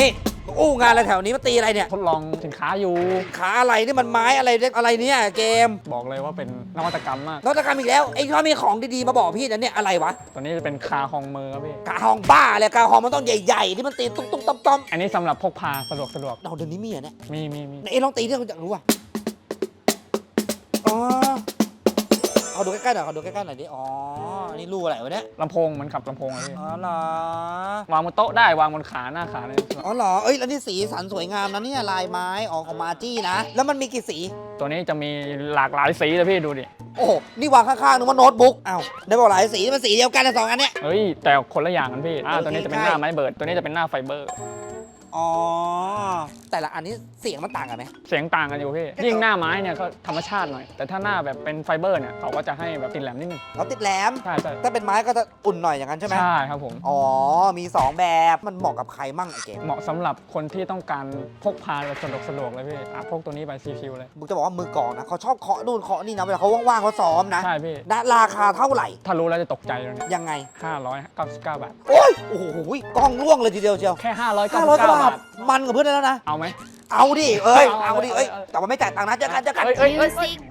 นี่อู้งานอะไรแถวนี้มาตีอะไรเนี่ย ทดลองสินค้าอยู่ ขาอะไรนี่มันไม้อะไรเรียกอะไรเนี่ยเกมบอกเลยว่าเป็นนวัตกรรมมาก นวัตกรรมอีกแล้วไอ้ชอบมีของดีๆมาบอกพี่นะเนี่ยอะไรวะตัวนี้จะเป็นคาฮองมือครับพี่ กาฮองบ้าเลยกาฮองมันต้องใหญ่ๆที่มันตีตุ๊กตุ๊กต้อมต้อมอันนี้สำหรับพกพาสะดวกสะดวกเราเดี๋ยวนี้มีเหรอะเนี่ยมีมีมี ไหนเอ้ลองตีที่เราอยากรู้อะอ๋อเอาดูใกล้ๆหน่อยเอาดูใกล้ๆหน่อยดิ อ๋อ อันนี่รูอะไรวะเนี่ย ลำโพงเหมือนขับลำโพงเลยพี่อ๋อเหรอ วางบนโต๊ะได้วางบนขาหน้าขาเลยอ๋อเหรอ เอ้ย แล้วนี่สีสันสวยงามนะเนี่ยลายไม้ออกของมาจี้นะ แล้วมันมีกี่สี ตัวนี้จะมีหลากหลายสีเลยพี่ดูดิโอ้โหนี่วางข้างๆนึกว่าโน้ตบุ๊กอ้าวได้บอกหลายสีมันสีเดียวกันนะสองอันเนี้ยเฮ้ยแต่คนละอย่างกันพี่อ่าโอเคตัวนี้จะเป็นใช่หน้าไม้เบิร์ดตัวนี้จะเป็นหน้าไฟเบอร์ อ๋อ แต่ละอันนี้เสียงมันต่างกันไหม เสียงต่างกันอยู่พี่ ยิ่งหน้าไม้เนี่ยก็ธรรมชาติหน่อย แต่ถ้าหน้าแบบเป็นไฟเบอร์เนี่ยเขาก็จะให้แบบติดแหลมนิดนึงเขาติดแหลม ใช่ใช่ถ้าเป็นไม้ก็จะอุ่นหน่อยอย่างนั้นใช่ไหม ใช่ครับผม อ๋อ มี 2 แบบ มันเหมาะกับใครมั่งไอ้เกมเหมาะสำหรับคนที่ต้องการพกพาแบบสะดวกสะดวกเลยพี่อะพกตัวนี้ไปซีคิวเลย มึงจะบอกว่ามือกลองนะเขาชอบเคาะนู่นเคาะนี่นะเวลาเขาว่างๆเขาซ้อมนะใช่พี่ นะราคาเท่าไหร่ ถ้ารู้แล้วจะตกใจเลยเนี่ยยังไง 599 บาท โอ้ย โอ้โหกล้องร่วงเลยทีเดียวเชียวแค่ห้าร้อย599กว่าบาบาทท มันกับเพื่อนได้แล้วนะ เอาไหมเอาดิเอ้ยเอาเอาดิเอาเอ้ยเอาแต่ว่าไม่จ่ายตังค์นะเจอกันเจอกันเอ้ยเ